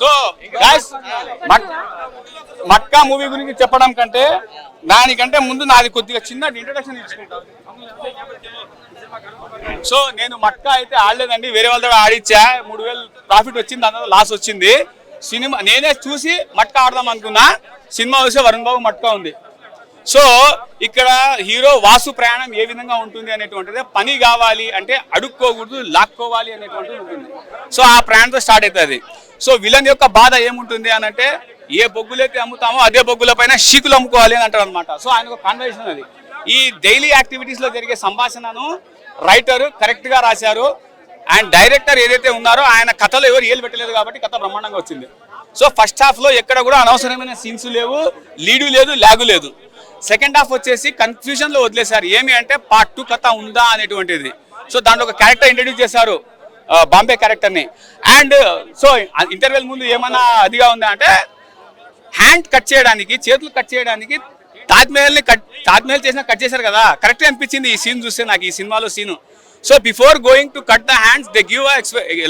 So guys, matka movie గురించి చెప్పడం కంటే దానికంటే ముందు నాది కొద్దిగా చిన్న ఇంట్రడక్షన్ ఇచ్చుకుంటాను సో నేను మట్కా అయితే ఆడలేదండి వేరే వాళ్ళ దగ్గర ఆడిచ్చా. మూడు వేలు ప్రాఫిట్ వచ్చింది అందులో లాస్ వచ్చింది. సినిమా నేనే చూసి మట్కా ఆడదాం అనుకున్నా. సినిమా చూసే వరుణ్ బాబు మట్కా ఉంది. సో ఇక్కడ హీరో వాసు ప్రయాణం ఏ విధంగా ఉంటుంది అనేటువంటిది పని కావాలి అంటే అడుక్కోకూడదు లాక్కోవాలి అనేటువంటిది ఉంటుంది. సో ఆ ప్రయాణంతో స్టార్ట్ అవుతుంది. సో విలన్ యొక్క బాధ ఏముంటుంది అని అంటే ఏ బొగ్గులైతే అమ్ముతామో అదే బొగ్గుల పైన షీకులు అమ్ముకోవాలి అని అంటారు అనమాట సో ఆయన ఒక కాన్వర్సేషన్ అది. ఈ డైలీ యాక్టివిటీస్లో జరిగే సంభాషణను రైటర్ కరెక్ట్గా రాశారు. అండ్ డైరెక్టర్ ఏదైతే ఉన్నారో ఆయన కథలో ఎవరు ఏలు పెట్టలేదు కాబట్టి కథ బ్రహ్మాండంగా వచ్చింది. సో ఫస్ట్ హాఫ్లో ఎక్కడ కూడా అనవసరమైన సీన్స్ లేవు లీడు లేదు లాగు లేదు. సెకండ్ హాఫ్ వచ్చేసి కన్ఫ్యూజన్లో వదిలేశారు. ఏమి అంటే పార్ట్ టూ కథ ఉందా అనేటువంటిది. సో దాంట్లో ఒక క్యారెక్టర్ ఇంట్రడ్యూస్ చేశారు. బాంబే క్యారెక్టర్ని అండ్ సో ఇంటర్వెల్ ముందు ఏమన్నా అదిగా ఉందా అంటే హ్యాండ్ కట్ చేయడానికి చేతులు కట్ చేయడానికి తాజ్మహల్ని కట్ తాజ్మహల్ చేసిన కట్ చేశారు కదా. కరెక్ట్ అనిపించింది ఈ సీన్ చూస్తే నాకు ఈ సినిమాలో scene so before going to cut the hands they give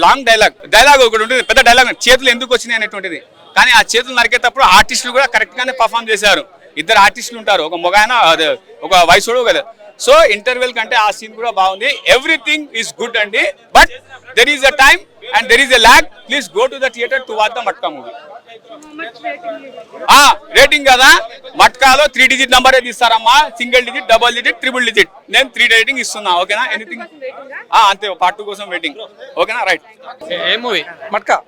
long dialogue dialogue ఒకటి ఉంటుంది పెద్ద డైలాగ్ చేతులు ఎందుకు వచ్చినాయి అనేటువంటిది. కానీ ఆ చేతులు నరికేటప్పుడు ఆర్టిస్టులు కూడా కరెక్ట్ గానే పర్ఫామ్ చేశారు. ఇద్దరు ఆర్టిస్టులు ఉంటారు. ఒక మొగాయన ఒక వయసుడు కదా. సో ఇంటర్వెల్ కంటే ఆ సీన్ కూడా బాగుంది. ఎవ్రీథింగ్ ఈస్ గుడ్ అండి. But there is a time and there is a lack please go to the theatre to watch the Matka movie ఆ రేటింగ్ కదా. మట్కాలో త్రీ డిజిట్ నంబరే తీస్తారమ్మా. Single digit double digit triple digit నేను three rating ఇస్తున్నా. ఓకేనా anything అంతే. Part two కోసం waiting ఓకేనా రైట్ ఏ మూవీ మట్కా.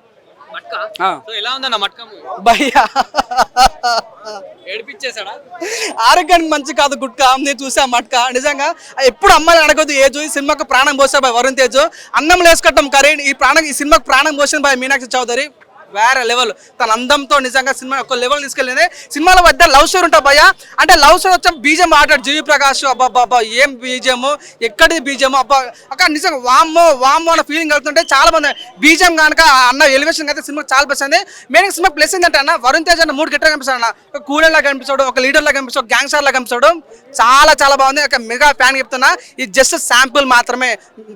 సో ఎలా ఉందన్న మట్కా మూవీ భయ్యా. ఏడిపించేసాడా ఆరోగ్యానికి మంచి కాదు గుట్కా నేను చూసా మట్కా. నిజంగా ఎప్పుడు అమ్మాయిలు అడగదు ఏ చూసి సినిమాకు ప్రాణం పోసా బాయ్ వరుణ్ తేజ్. అన్నం వేసుకోవటం కరీ ఈ ప్రాణం ఈ సినిమాకు ప్రాణం పోసిన బాయ్ మీనాక్షి చౌదరి. వేరే లెవెల్ తన అందంతో నిజంగా సినిమా ఒక లెవెల్ తీసుకెళ్ళింది. సినిమాలో మధ్య లవ్ స్టోరీ ఉంటా భయ్య. అంటే లవ్ స్టోరీ వచ్చాం బీజం ఆడాడు జీవి ప్రకాష్. అబ్బా అబ్బా, ఏం బీజము? ఎక్కడి బీజము? అబ్బా అక్కడ నిజంగా వామ్మో వామ్మో అన్న ఫీలింగ్ కలుగుతుంటే చాలా మంది బీజం కనుక అన్న ఎలివేషన్ అయితే సినిమా చాలా బెస్ట్ మెయిన్ సినిమా ప్లస్ ఏంటంటే అన్న వరుణ్ తేజ్ అన్న మూడు గిట్ట కనిపిస్తాడు అన్న. ఒక కూలర్ లాగా కనిపిస్తాడు ఒక లీడర్ లాగా కనిపిస్తాడు గ్యాంగ్స్టర్ లాగా కనిపిస్తాడు. చాలా చాలా బాగుంది. ఒక మెగా ఫ్యాన్ చెప్తున్నా. ఇది జస్ట్ శాంపుల్ మాత్రమే.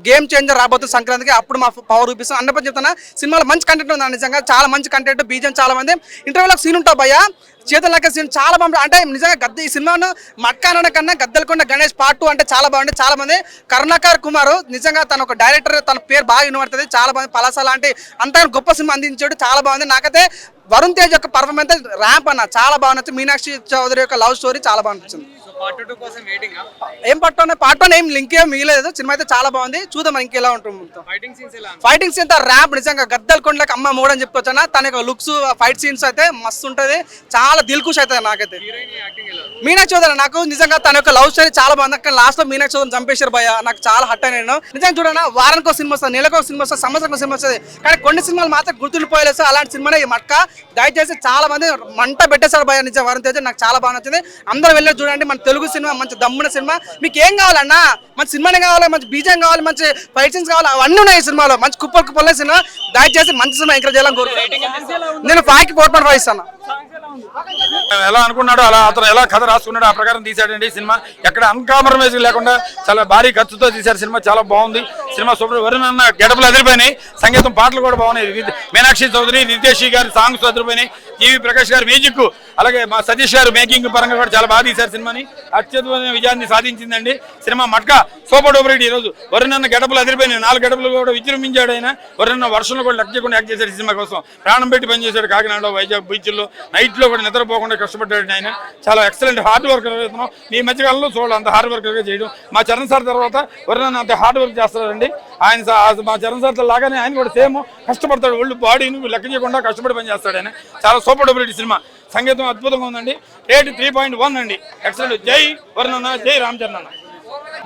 గేమ్ చేంజర్ రాబోతుంది సంక్రాంతికి. అప్పుడు మా పవర్ చూపిస్తాం. అన్నప్పుడు చెప్తున్నా. సినిమాలో మంచి కంటెంట్ ఉంది నిజంగా? చాలా మంచి కంటెంట్ బీజం చాలా మంది. ఇంటర్వ్యూలో సీన్ ఉంటావు భయ్య. చేతుల లెక్క సీన్ చాలా బాగుంటుంది. అంటే నిజంగా గద్ద ఈ సినిమాను మక్కాన కన్నా గద్దెలకున్న గణేష్ పార్ట్ టూ అంటే చాలా బాగుంది. చాలా మంది కరుణాకర్ కుమార్ నిజంగా తన ఒక డైరెక్టర్ తన పేరు బాగా వినబడుతుంది. చాలా బాగుంది పలాస లాంటి అంత గొప్ప సినిమా అందించాడు. చాలా బాగుంది. నాకైతే వరుణ్ తేజ్ యొక్క పర్ఫార్మెన్స్ ర్యాంప్ అన్న. చాలా బాగుంది. మీనాక్షి చౌదరి యొక్క లవ్ స్టోరీ చాలా బాగా నచ్చింది సో పార్ట్ ఏం పట్టు పార్ట్ వన్ ఏం లింక్ ఏం మిగలేదు. సినిమా అయితే చాలా బాగుంది. చూద్దాం ఇంకెలా ఉంటుంది ఫైటింగ్ సీన్స్ ర్యాప్ నిజంగా గద్దలు కొండలకు అమ్మ మూడు అని చెప్పుకోవచ్చు తన యొక్క లుక్స్ ఫైట్ సీన్స్ అయితే మస్తు ఉంటది. చాలా దిల్కుష్ అవుతుంది నాకైతే. మీనాక్షి చౌదరి నాకు నిజంగా తన యొక్క లవ్ స్టోరీ చాలా బాగుంది. కానీ లాస్ట్లో మీనాక్షి చౌదరి చంపేశారు భయ నాకు చాలా హట్ అయినాను నిజంగా చూడనా వారానికి ఒక సినిమా వస్తుంది నెలకు ఒక సినిమా వస్తుంది సంవత్సరం ఒక సినిమా వస్తుంది. కానీ కొన్ని సినిమాలు మాత్రం గుర్తుండిపోయలేదు సార్. అలాంటి సినిమానే ఈ మట్క. దయచేసి చాలా మంది మంట పెట్టేశారు భయ నిజం వారం తేజ్ నాకు చాలా బాగా నచ్చింది. అందరూ వెళ్ళి చూడండి. మన తెలుగు సినిమా మంచి దమ్మున సినిమా. మీకు ఏం కావాలన్నా మంచి సినిమానే కావాలి మంచి బీజం కావాలి మంచి ఫైట్ సీన్స్ కావాలి అవన్నీ ఉన్నాయి సినిమాలో. మంచి కుప్పలు కుప్పలే సినిమా. దయచేసి మంచి సినిమా ఎంకరేజ్ చేయాలని కోరుకుంటున్నాను. నేను ఫైవ్కి ఫోర్ పాయింట్ ఫైవ్ ఇస్తాను ఎలా అనుకున్నాడో అలా అతను ఎలా కథ రాసుకున్నాడో ఆ ప్రకారం తీశాడండి సినిమా. ఎక్కడ అన్కాంప్రమైజ్ లేకుండా చాలా భారీ ఖర్చుతో తీశారు సినిమా చాలా బాగుంది. సినిమా సూపర్. వరుణ గడపలు అదిరిపోయినాయి. సంగీతం పాటలు కూడా బాగున్నాయి. మీనాక్షి చౌదరి నితేషి గారి సాంగ్స్ అదిరిపోయినాయి. జీవి ప్రకాష్ గారి మ్యూజిక్ అలాగే మా సతీష్ గారు మేకింగ్ పరంగా కూడా చాలా బాగా తీశారు సినిమాని. అత్యద్భుతమైన విజయాన్ని సాధించిందండి. Cinema Matka super duper hit. ఈ రోజు గడపలు అదిరిపోయినాయి. నాలుగు గడపలు కూడా విజృంభించాడు ఆయన. వరుణన్న వర్షంలో కూడా లెక్క చేయకుండా యాక్ట్ చేశాడు సినిమా కోసం. ప్రాణం పెట్టి పనిచేశాడు కాకినాడలో వైజాగ్ బీచ్లో నైట్లో కూడా నిద్రపోకుండా కష్టపడ్డాడు ఆయన. చాలా ఎక్సలెంట్ హార్డ్ వర్క్ అవుతున్నాం ఈ మధ్యకాలంలో చూడాలి. అంత హార్డ్ వర్క్ చేయడం. మా చరణ్ సార్ తర్వాత వరుణన్న అంత హార్డ్ వర్క్ చేస్తారండి. ఆయన మా చరణ్ సార్ లాగానే ఆయన కూడా సేమ్ కష్టపడతాడు. ఒళ్ళు బాడీని లెక్క చేయకుండా కష్టపడి పని చేస్తాడు ఆయన. చాలా సూపర్ డూపర్ హిట్ సినిమా. సంగీతం అద్భుతంగా ఉందండి. రేట్ త్రీ పాయింట్ వన్ అండి. ఎక్సలెంట్ జై వరుణన్న జై రామ్ చరణ్ అన్న.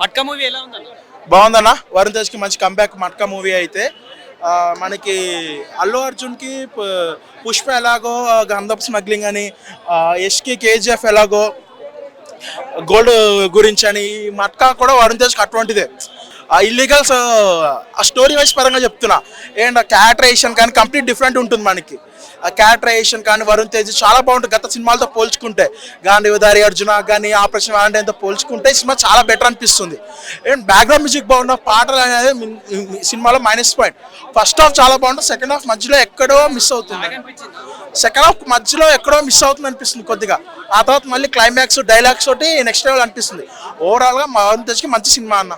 మట్కా మూవీ ఎలా ఉందన్న? బాగుందన్న. వరుణ్ తేజ్కి మంచి కంబ్యాక్ మట్కా మూవీ అయితే. మనకి అల్లు అర్జున్కి పుష్ప ఎలాగో గంధప్ స్మగ్లింగ్ అని ఆ, యష్కి కేజీఎఫ్ ఎలాగో గోల్డ్ గురించి అని మట్కా కూడా వరుణ్ తేజ్కి అటువంటిదే. ఆ ఇల్లీగల్స్ ఆ స్టోరీ వైజ్ పరంగా చెప్తున్నా. అండ్ క్యారెక్టరైజేషన్ కానీ కంప్లీట్ డిఫరెంట్ ఉంటుంది మనకి. క్యారెక్టరైజేషన్ కానీ వరుణ్ తేజ్ చాలా బాగుంటుంది. గత సినిమాలతో పోల్చుకుంటే గాంధీ ఉదారి అర్జున కానీ ఆపరేషన్ వాలంటీర్తో పోల్చుకుంటే సినిమా చాలా బెటర్ అనిపిస్తుంది. అండ్ బ్యాక్గ్రౌండ్ మ్యూజిక్ బాగున్న పాటలు అనేది సినిమాలో మైనస్ పాయింట్ ఫస్ట్ హాఫ్ చాలా బాగుంటుంది. సెకండ్ హాఫ్ మధ్యలో ఎక్కడో మిస్ అవుతుంది. సెకండ్ హాఫ్ మధ్యలో ఎక్కడో మిస్ అవుతుంది అనిపిస్తుంది కొద్దిగా. ఆ తర్వాత మళ్ళీ క్లైమాక్స్ డైలాగ్స్ తోటి నెక్స్ట్ లెవెల్ అనిపిస్తుంది. ఓవరాల్గా మా వరుణ్ తేజ్కి మంచి సినిమా అన్న.